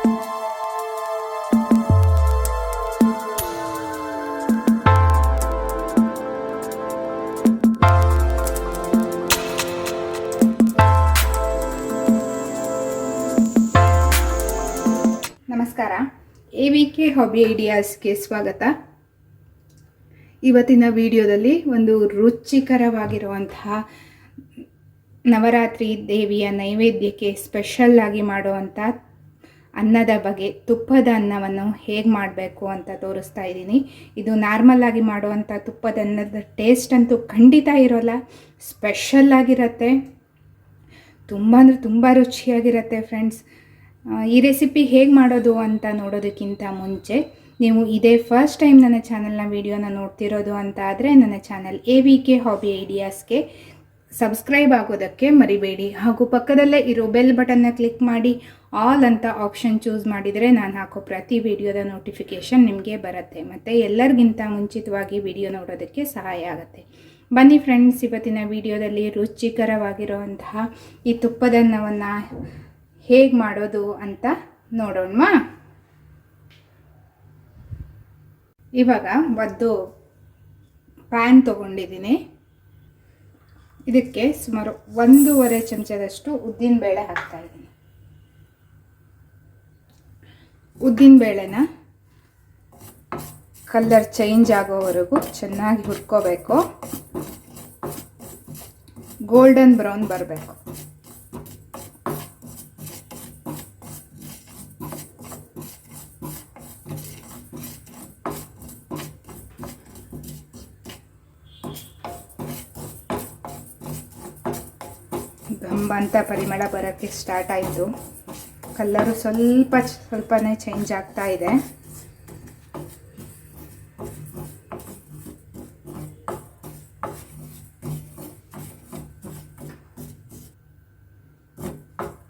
ನಮಸ್ಕಾರ. A V K hobby ಐಡಿಯಾಸ್ಗೆ ಸ್ವಾಗತ. ಇವತ್ತಿನ ವಿಡಿಯೋದಲ್ಲಿ ಒಂದು ರುಚಿಕರವಾಗಿರುವಂತಹ ನವರಾತ್ರಿ ದೇವಿಯ ನೈವೇದ್ಯಕ್ಕೆ ಸ್ಪೆಷಲ್ ಆಗಿ ಮಾಡುವಂಥ ಅನ್ನದ ಬಗ್ಗೆ, ತುಪ್ಪದ ಅನ್ನವನ್ನು ಹೇಗೆ ಮಾಡಬೇಕು ಅಂತ ತೋರಿಸ್ತಾ ಇದ್ದೀನಿ. ಇದು ನಾರ್ಮಲ್ಲಾಗಿ ಮಾಡುವಂಥ ತುಪ್ಪದ ಅನ್ನದ ಟೇಸ್ಟ್ ಅಂತೂ ಖಂಡಿತ ಇರೋಲ್ಲ. ಸ್ಪೆಷಲ್ ಆಗಿರತ್ತೆ. ತುಂಬ ಅಂದರೆ ತುಂಬ ರುಚಿಯಾಗಿರುತ್ತೆ ಫ್ರೆಂಡ್ಸ್. ಈ ರೆಸಿಪಿ ಹೇಗೆ ಮಾಡೋದು ಅಂತ ನೋಡೋದಕ್ಕಿಂತ ಮುಂಚೆ, ನೀವು ಇದೇ ಫಸ್ಟ್ ಟೈಮ್ ನನ್ನ ಚಾನಲ್ನ ವೀಡಿಯೋನ ನೋಡ್ತಿರೋದು ಅಂತ ಆದರೆ ನನ್ನ channel A V K hobby ಐಡಿಯಾಸ್ಗೆ subscribe ಆಗೋದಕ್ಕೆ ಮರಿಬೇಡಿ. ಹಾಗೂ ಪಕ್ಕದಲ್ಲೇ ಇರೋ ಬೆಲ್ ಬಟನ್ನ ಕ್ಲಿಕ್ ಮಾಡಿ ಆಲ್ ಅಂತ ಆಪ್ಷನ್ ಚೂಸ್ ಮಾಡಿದರೆ ನಾನು ಹಾಕೋ ಪ್ರತಿ ವಿಡಿಯೋದ ನೋಟಿಫಿಕೇಷನ್ ನಿಮಗೆ ಬರುತ್ತೆ. ಮತ್ತು ಎಲ್ಲರಿಗಿಂತ ಮುಂಚಿತವಾಗಿ ವಿಡಿಯೋ ನೋಡೋದಕ್ಕೆ ಸಹಾಯ ಆಗುತ್ತೆ. ಬನ್ನಿ ಫ್ರೆಂಡ್ಸ್ ಇವತ್ತಿನ ವಿಡಿಯೋದಲ್ಲಿ ರುಚಿಕರವಾಗಿರುವಂತಹ ಈ ತುಪ್ಪದನ್ನವನ್ನು ಹೇಗೆ ಮಾಡೋದು ಅಂತ ನೋಡೋಣ ಇವಾಗ ಒಂದು ಪ್ಯಾನ್ ತೊಗೊಂಡಿದ್ದೀನಿ. ಇದಕ್ಕೆ ಸುಮಾರು ಒಂದೂವರೆ ಚಮಚದಷ್ಟು ಉದ್ದಿನಬೇಳೆ ಹಾಕ್ತಾಯಿದ್ದೀನಿ ಉದ್ದಿನಬೇಳೆನ ಕಲ್ಲರ್ ಚೇಂಜ್ ಆಗೋವರೆಗೂ ಚೆನ್ನಾಗಿ ಹುರ್ಕೋಬೇಕು. ಗೋಲ್ಡನ್ ಬ್ರೌನ್ ಬರಬೇಕು. ಅಂತ ಪರಿಮಳ ಬರೋಕ್ಕೆ ಸ್ಟಾರ್ಟ್ ಆಯಿತು. ಕಲ್ಲರು ಸ್ವಲ್ಪ ಸ್ವಲ್ಪನೇ ಚೇಂಜ್ ಆಗ್ತಾ ಇದೆ.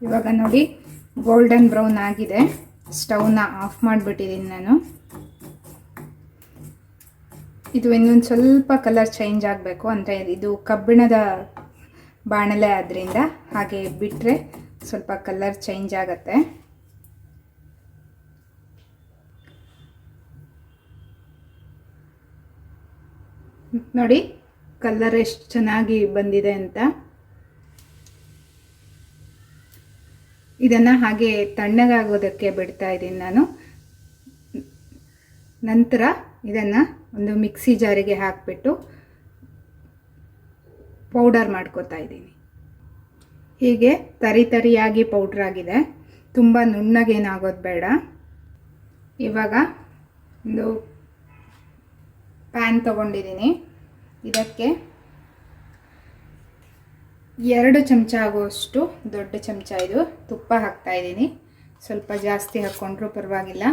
ಇವಾಗ ನೋಡಿ ಗೋಲ್ಡನ್ ಬ್ರೌನ್ ಆಗಿದೆ. ಸ್ಟವ್ನ ಆಫ್ ಮಾಡಿಬಿಟ್ಟಿದ್ದೀನಿ ನಾನು. ಇದು ಇನ್ನೊಂದು ಸ್ವಲ್ಪ ಕಲರ್ ಚೇಂಜ್ ಆಗಬೇಕು ಅಂದರೆ ಇದು. ಕಬ್ಬಿಣದ ಬಾಣಲೆ ಆದ್ದರಿಂದ ಹಾಗೆ ಬಿಟ್ಟರೆ ಸ್ವಲ್ಪ ಕಲರ್ ಚೇಂಜ್ ಆಗುತ್ತೆ. ನೋಡಿ, ಕಲರ್ ಎಷ್ಟು ಚೆನ್ನಾಗಿ ಬಂದಿದೆ ಅಂತ. ಇದನ್ನು ಹಾಗೆ ತಣ್ಣಗಾಗೋದಕ್ಕೆ ಬಿಡ್ತಾ ಇದ್ದೀನಿ ನಾನು. ನಂತರ ಇದನ್ನು ಒಂದು ಮಿಕ್ಸಿ ಜಾರಿಗೆ ಹಾಕಿಬಿಟ್ಟು ಪೌಡರ್ ಮಾಡ್ಕೋತಾ ಇದ್ದೀನಿ. ಹೀಗೆ ತರಿ ತರಿಯಾಗಿ ಪೌಡ್ರ್ ಆಗಿದೆ. ತುಂಬ ನುಣ್ಣಗೇನಾಗೋದು ಬೇಡ. ಇವಾಗ ಒಂದು ಪ್ಯಾನ್ ತಗೊಂಡಿದ್ದೀನಿ ಇದಕ್ಕೆ ಎರಡು ಚಮಚ ಆಗುವಷ್ಟು ದೊಡ್ಡ ಚಮಚ ಇದು. ತುಪ್ಪ ಹಾಕ್ತಾ ಇದ್ದೀನಿ. ಸ್ವಲ್ಪ ಜಾಸ್ತಿ ಹಾಕ್ಕೊಂಡ್ರೂ ಪರವಾಗಿಲ್ಲ.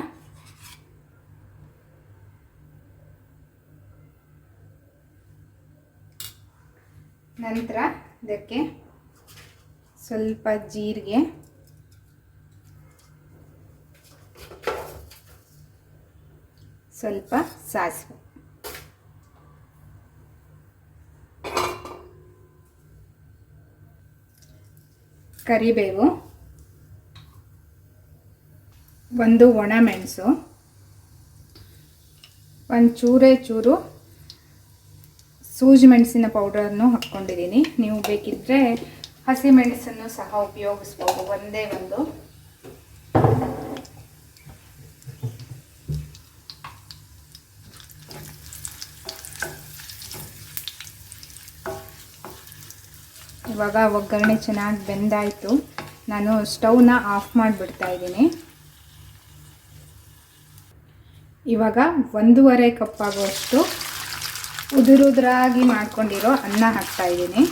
ನಂತರ ಇದಕ್ಕೆ ಸ್ವಲ್ಪ ಜೀರಿಗೆ. ಸ್ವಲ್ಪ ಸಾಸಿವೆ. ಕರಿಬೇವು. ಒಂದು ಒಣಮೆಣಸು ಒಂದು ಚೂರೇ ಚೂರು ಸೂಜಿ ಮೆಣಸಿನ ಪೌಡರನ್ನು ಹಾಕ್ಕೊಂಡಿದ್ದೀನಿ. ನೀವು ಬೇಕಿದ್ದರೆ ಹಸಿ ಮೆಣಸನ್ನು ಸಹ ಉಪಯೋಗಿಸ್ಬೋದು, ಒಂದೇ ಒಂದು. ಇವಾಗ ಒಗ್ಗರಣೆ ಚೆನ್ನಾಗಿ ಬೆಂದಾಯಿತು. ನಾನು ಸ್ಟೌವ್ನ ಆಫ್ ಮಾಡಿಬಿಡ್ತಾ ಇದ್ದೀನಿ. ಇವಾಗ ಒಂದೂವರೆ ಕಪ್ಪಾಗುವಷ್ಟು ಉದುರುದ್ರಾಗಿ ಮಾಡ್ಕೊಂಡಿರೋ ಅನ್ನ ಹಾಕ್ತಾ ಇದ್ದೀನಿ.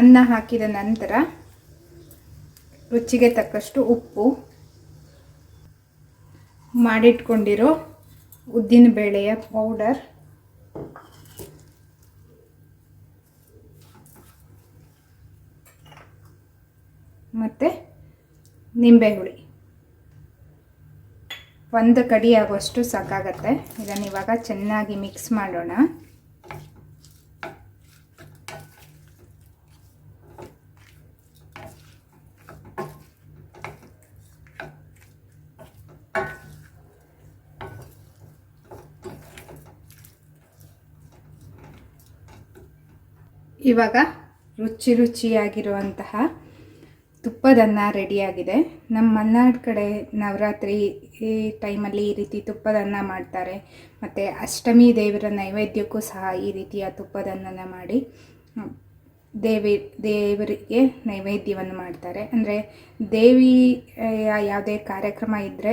ಅನ್ನ ಹಾಕಿದ ನಂತರ ರುಚಿಗೆ ತಕ್ಕಷ್ಟು ಉಪ್ಪು ಮಾಡಿಟ್ಕೊಂಡಿರೋ ಉದ್ದಿನ ಬೇಳೆಯ ಪೌಡರ್ ಮತ್ತು ನಿಂಬೆಹುಳಿ. ಒಂದು ಕಡಿ ಆಗುವಷ್ಟು ಸಾಕಾಗತ್ತೆ. ಇದನ್ನು ಇವಾಗ ಚೆನ್ನಾಗಿ ಮಿಕ್ಸ್ ಮಾಡೋಣ. ಇವಾಗ ರುಚಿ ರುಚಿಯಾಗಿರುವಂತಹ ತುಪ್ಪದನ್ನ ರೆಡಿಯಾಗಿದೆ. ನಮ್ಮ ಮಲೆನಾಡು ಕಡೆ ನವರಾತ್ರಿ ಈ ಟೈಮಲ್ಲಿ ಈ ರೀತಿ ತುಪ್ಪದನ್ನ ಮಾಡ್ತಾರೆ. ಮತ್ತು ಅಷ್ಟಮಿ ದೇವರ ನೈವೇದ್ಯಕ್ಕೂ ಸಹ ಈ ರೀತಿಯ ತುಪ್ಪದನ್ನ ಮಾಡಿ ದೇವಿ, ದೇವರಿಗೆ ನೈವೇದ್ಯವನ್ನು ಮಾಡ್ತಾರೆ. ಅಂದರೆ ದೇವಿಯ ಯಾವುದೇ ಕಾರ್ಯಕ್ರಮ ಇದ್ದರೆ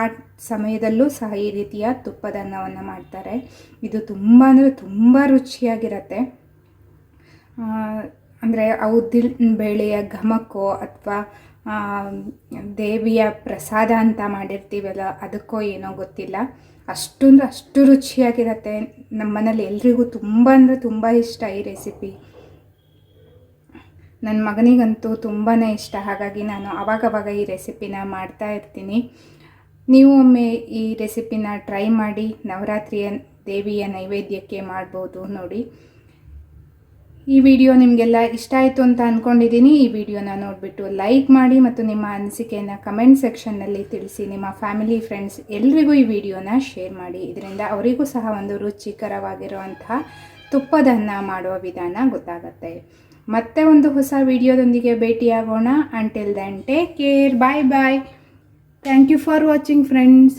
ಆ ಸಮಯದಲ್ಲೂ ಸಹ ಈ ರೀತಿಯ ತುಪ್ಪದನ್ನವನ್ನು ಮಾಡ್ತಾರೆ. ಇದು ತುಂಬ ಅಂದರೆ ತುಂಬ ರುಚಿಯಾಗಿರುತ್ತೆ. ಅಂದರೆ ಉದ್ದಿನ ಬೇಳೆಯ ಘಮಕ್ಕೋ ಅಥವಾ ದೇವಿಯ ಪ್ರಸಾದ ಅಂತ ಮಾಡಿರ್ತೀವಲ್ಲ, ಅದಕ್ಕೋ ಏನೋ ಗೊತ್ತಿಲ್ಲ. ಅಷ್ಟೊಂದು ಅಷ್ಟು ರುಚಿಯಾಗಿರುತ್ತೆ. ನಮ್ಮ ಮನೇಲಿ ಎಲ್ರಿಗೂ ತುಂಬ ಅಂದರೆ ತುಂಬ ಇಷ್ಟ ಈ ರೆಸಿಪಿ. ನನ್ನ ಮಗನಿಗಂತೂ ತುಂಬಾ ಇಷ್ಟ. ಹಾಗಾಗಿ ನಾನು ಅವಾಗವಾಗ ಈ ರೆಸಿಪಿನ ಮಾಡ್ತಾ ಇರ್ತೀನಿ. ನೀವು ಒಮ್ಮೆ ಈ ರೆಸಿಪಿನ ಟ್ರೈ ಮಾಡಿ. ನವರಾತ್ರಿಯ ದೇವಿಯ ನೈವೇದ್ಯಕ್ಕೆ ಮಾಡ್ಬೋದು ನೋಡಿ. ಈ ವಿಡಿಯೋ ನಿಮಗೆಲ್ಲ ಇಷ್ಟ ಆಯಿತು ಅಂತ ಅಂದ್ಕೊಂಡಿದ್ದೀನಿ ಈ ವಿಡಿಯೋನ ನೋಡಿಬಿಟ್ಟು ಲೈಕ್ ಮಾಡಿ ಮತ್ತು ನಿಮ್ಮ ಅನಿಸಿಕೆಯನ್ನು ಕಮೆಂಟ್ ಸೆಕ್ಷನ್ನಲ್ಲಿ ತಿಳಿಸಿ. ನಿಮ್ಮ ಫ್ಯಾಮಿಲಿ ಫ್ರೆಂಡ್ಸ್ ಎಲ್ರಿಗೂ ಈ ವಿಡಿಯೋನ ಶೇರ್ ಮಾಡಿ. ಇದರಿಂದ ಅವರಿಗೂ ಸಹ ಒಂದು ರುಚಿಕರವಾಗಿರುವಂತಹ ತುಪ್ಪದನ್ನ ಮಾಡುವ ವಿಧಾನ ಗೊತ್ತಾಗುತ್ತೆ. ಮತ್ತೆ ಒಂದು ಹೊಸ ವಿಡಿಯೋದೊಂದಿಗೆ ಭೇಟಿಯಾಗೋಣ. Until then take care bye bye thank you for watching friends